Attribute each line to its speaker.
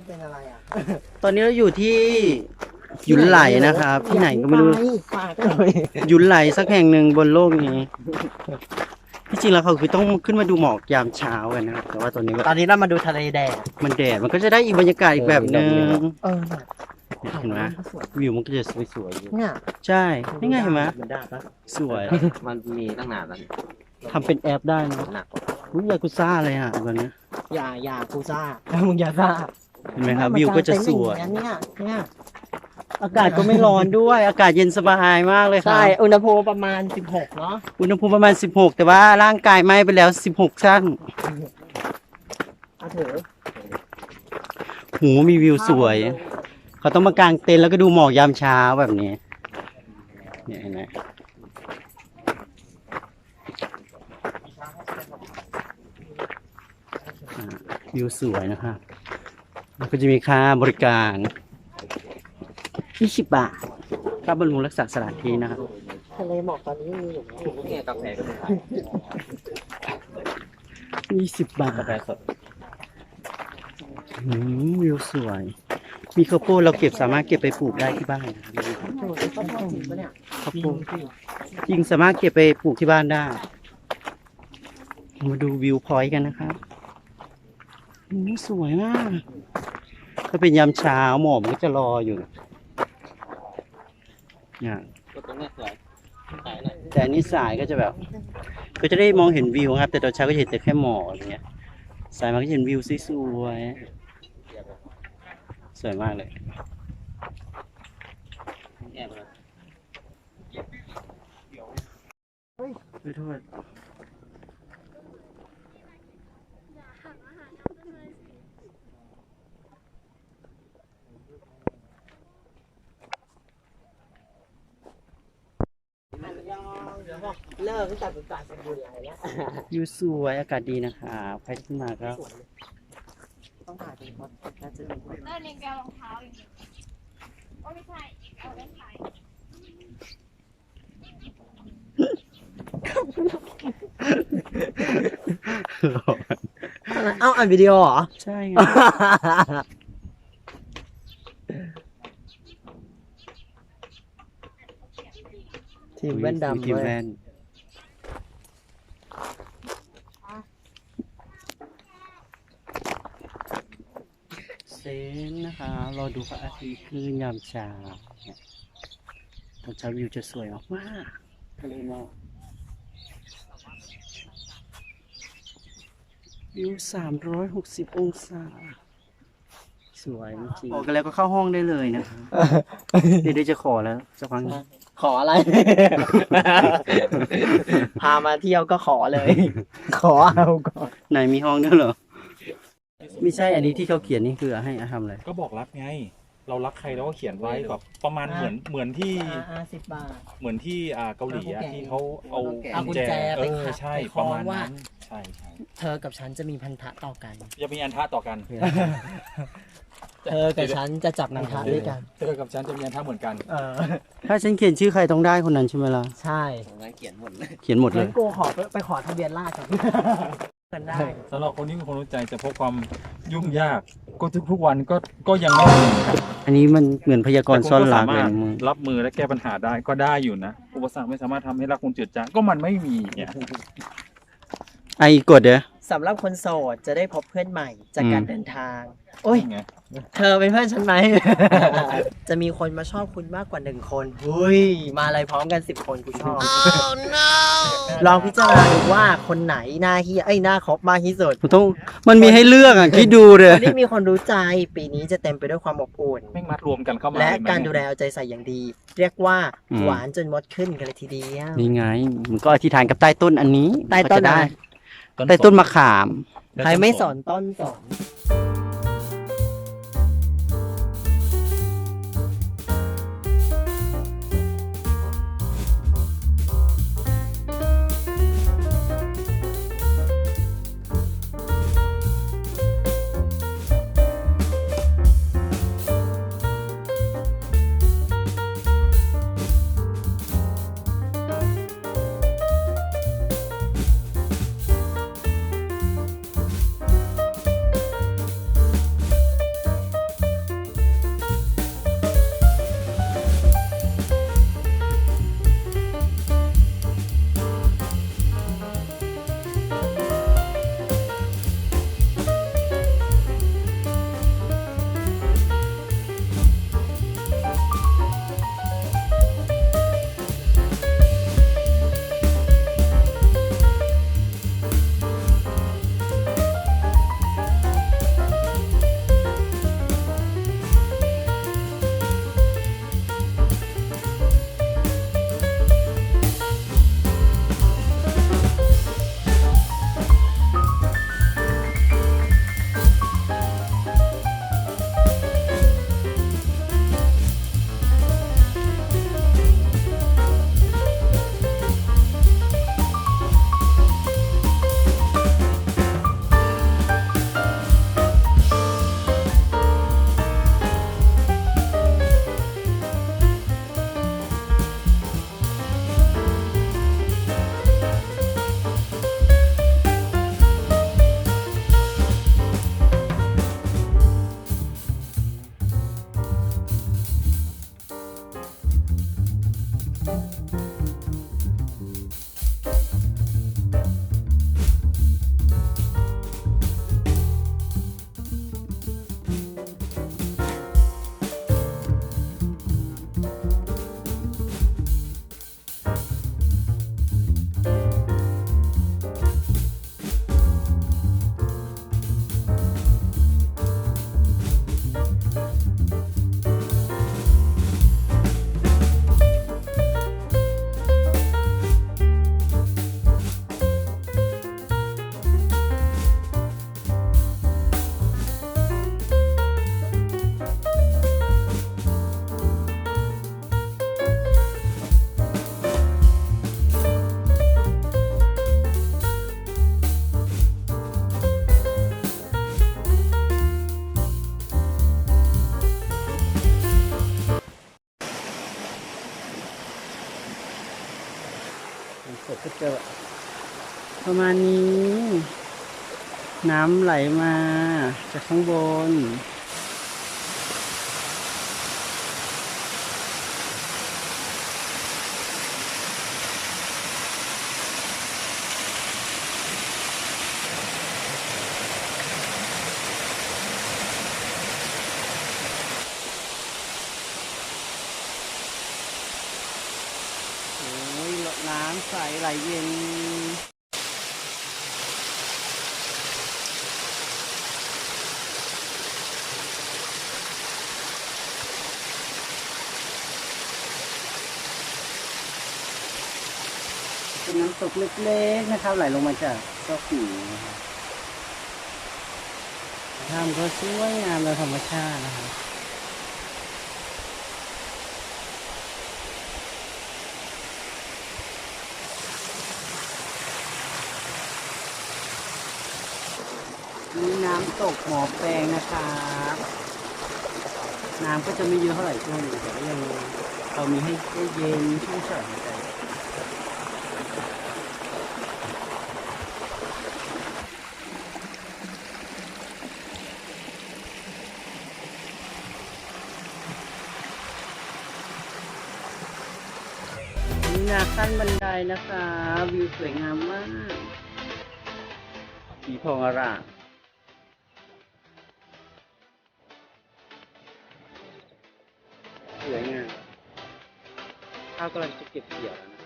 Speaker 1: นี่เป็นอะไรอะ
Speaker 2: ตอนนี้เราอยู่ที่หยุนไหลนะครับ ที่ไหนก็ไม่รู้
Speaker 1: ฝากหน่อย
Speaker 2: หยุนไหลสักแห่งหนึ่งบนโลกนี้ ที่จริงแล้วเขาคือต้องขึ้นมาดูหมอกยามเช้ากันนะครับแต่ว่าตอนนี้ก็
Speaker 1: ตอนนี้เรามาดูทะเลแดด
Speaker 2: มันแดดมันก็จะได้อีกบรรยากาศอีกแบบหนึ่ง
Speaker 1: เออ
Speaker 2: เห็นไหมวิวมันก็จะสวยๆอยู่
Speaker 1: เนี่ย
Speaker 2: ใช่นี่ไงเห็นไหม
Speaker 1: มันได้ปะ
Speaker 2: สวย
Speaker 3: มันมีตั้งนานแล้วเนี่ย
Speaker 2: ทำเป็นแอปได้นะ
Speaker 3: หนักกว่า
Speaker 2: อุ้ยยากุซ่าเลยอะแบบเนี้ย
Speaker 1: อย่าอย่ากูซ่ามึงอย่าซ่า
Speaker 2: เห็นไหมครับวิวก็จะสวย
Speaker 1: มันกางเต็นท์อย่างเงี้ยเนี่ย
Speaker 2: อากาศก็ไม่ร้อนด้วย อากาศเย็นสบายมากเลยครั
Speaker 1: ใช่
Speaker 2: บ
Speaker 1: อุณหภูมิประมาณ 16 เนาะ
Speaker 2: อุณหภูมิประมาณ 16 แต่ว่าร่างกายไหม้ไปแล้ว 16ช่าง
Speaker 1: เอาถือ
Speaker 2: หูมีวิวสวย เขาต้องมากางเต็นท์แล้วก็ดูหมอกยามเช้าแบบนี้เนี่ยเห็นไหมอ่าวิวสวยนะครับ แล้วก็จะมีค่าบริการ 20 บาทค่าบำรุงรักษาสถานที่นะครับ
Speaker 1: ทะเลหมอกตอนนี้มีอยู่ไหม
Speaker 3: เนี่ยกาแฟก็ได้
Speaker 2: 20 บาท
Speaker 3: กาแฟสด
Speaker 2: อืมวิวสวย มีข้าวโพดเราเก็บสามารถเก็บไปปลูกได้ที่บ้านนะครับ
Speaker 1: โอ้โหเขาชอบจริงปะเนี่ย
Speaker 2: ข้าวโพดจริงสามารถเก็บไปปลูกที่บ้านได้ มาดูวิวพอยต์กันนะครับอืมสวยมาก ถ้าเป็นยามเช้าหมอกมันก็จะรออยู่เนี่ย
Speaker 3: ก็ตรงเนี้ยสวยสายหน่อย
Speaker 2: แต่อันนี้สายก็จะแบบ ก็จะได้มองเห็นวิวครับ แต่ตอนเช้าก็จะเห็นแต่แค่หมอกอะไรเงี้ย สายมันก็จะเห็นวิวสวยๆสวยมากเลย
Speaker 3: แอบเลย
Speaker 2: ขอโทษ
Speaker 1: เลิกตั้งแต่เป็นการสมบูรณ์ไรแล้ว
Speaker 2: วิวสวยอากาศดีนะครับใครที่มาก็
Speaker 1: ต้องถ่ายเป็นคนน่าจะมีคน
Speaker 4: เลิกเรียนแกรองเท้าอย่างเงี้ยโอ้ไม่ใช่เอาเล่นไทย
Speaker 1: เอ้าอันวิดีโอเหรอ
Speaker 2: ใช่ไง
Speaker 1: ทีมแว่นดำ
Speaker 2: ทีม
Speaker 1: เว้ย
Speaker 2: แว่นเซนนะคะรอ ดูพระอาทิตย์ขึ้นยามเช้าตอนเช้าวิวจะสวยมากๆทะเลหมอกวิวสามร้อยหกสิบองศา สวยจริงออกกันแล้วก็เข้าห้องได้เลยนะ เดี๋ยวเดี๋ยวจะขอแล้วสักพักหนึ่ง
Speaker 1: ขออะไร พามาเที่ยวก็ขอเลย ขอเอาก่อน
Speaker 2: ไหนมีห้องด้วยเหรอ ไม่ใช่อันนี้ที่เขาเขียนนี่คือให้ทำอะไร
Speaker 5: ก็บอกรักไง เรารักใครเราก็เขียนไว้แบบประมาณเหมือนเหมือนที่
Speaker 1: อ่าสิบบาท
Speaker 5: เหมือนที่อ่าเกาหลีอะ
Speaker 1: เอากุญแจ
Speaker 5: ที่เขาเอา
Speaker 1: เอากุญแจ
Speaker 5: เอ
Speaker 1: ไป
Speaker 5: อ
Speaker 1: ขัด
Speaker 5: ใช่
Speaker 1: ไปคล้
Speaker 5: ป
Speaker 1: อง
Speaker 5: ระมาณ
Speaker 1: ว่า
Speaker 5: นั้นใช่ใช่
Speaker 1: เธอกับฉันจะมีพันธะต่อกัน
Speaker 5: จะมีอันทะต่อกัน
Speaker 1: เธอกับฉันจะจับพันธะด้วยกัน
Speaker 5: เธอกับฉันจะมีอันทะเหมือนกัน
Speaker 1: เออ
Speaker 2: ถ้าฉันเขียนชื่อใครต้องได้คนนั้นใช่ไหมล่ะ
Speaker 1: ใช่
Speaker 3: ตรงนั้นเขียนหมดเลย
Speaker 2: เขียนหมดเล
Speaker 1: งั้
Speaker 2: ย
Speaker 1: นกูขอไปไปขอทะเบียนราษฎร์กับ กันได้
Speaker 5: สำหรับคนที่มีความรู้ใจจะพบความยุ่งยาก ก็ทุกทุกๆวันก็ก็ยังไม่มี
Speaker 2: อันนี้มันเหมือนพยากรณ์ซ่อนรักเลย
Speaker 5: แต่
Speaker 2: นะมึง
Speaker 5: รับมือและแก้ปัญหาได้ก็ได้อยู่นะอุปสรรคไม่สามารถทำให้รักคุณจืดจางก็มันไม่มีเนี่ย
Speaker 2: ไอ้กดเด้อ
Speaker 1: สำหรับคนโสดจะได้พบเพื่อนใหม่จาก
Speaker 2: อืม
Speaker 1: การเดินทาง โอ้ย
Speaker 5: ไง
Speaker 1: เธอเป็นเพื่อนฉันไหม จะมีคนมาชอบคุณมากกว่าหนึ่งคนหุ้ยมาอะไรพร้อมกันสิบคนกูชอบ ลองพิจารณาดูว่าคนไหนหน้าเฮียไอ้ยหน้าครบมากที่สุด
Speaker 2: มันต้องมันมีให้เลือกอะ คิดดูเลย
Speaker 1: คนที่มีคนรู้ใจปีนี้จะเต็มไปด้วยความอบอุ่น
Speaker 5: แม่งมัดรวมกันเข้ามา
Speaker 1: และ
Speaker 5: เห็นไหม
Speaker 1: การดูแลเอาใจใส่อย่างดี เรียกว่า
Speaker 2: อืม
Speaker 1: หวานจนมดขึ้นกันเลยทีเดียว
Speaker 2: นี่ไงมึงก็อธิษฐานกับใต้ต้นอันนี้
Speaker 1: ใต้ต้น
Speaker 2: ก็จะได้
Speaker 1: อะไร
Speaker 2: ใต้ต้นมะขาม
Speaker 1: ใครไม่สอนต้นสอน
Speaker 2: จอประมาณนี้ น้ำไหลมาจากข้างบน โอ้ยน้ำ ใสไหลเย็น เป็นน้ำตกเล็กๆนะครับ ไหลลงมาจากซอกหินนะครับทำก็สวยงามโดยธรรมชาตินะครับ นี่น้ำตกหมอแปลงนะครับน้ำก็จะไม่เยอะเท่าไหร่ช่วงนี้แต่ก็ยังเรามีให้ให้เย็นชุ่มฉ่ำใจนี่นาขั้นบันไดนะคะ วิวสวยงามมาก สีทองอร่าม สวยง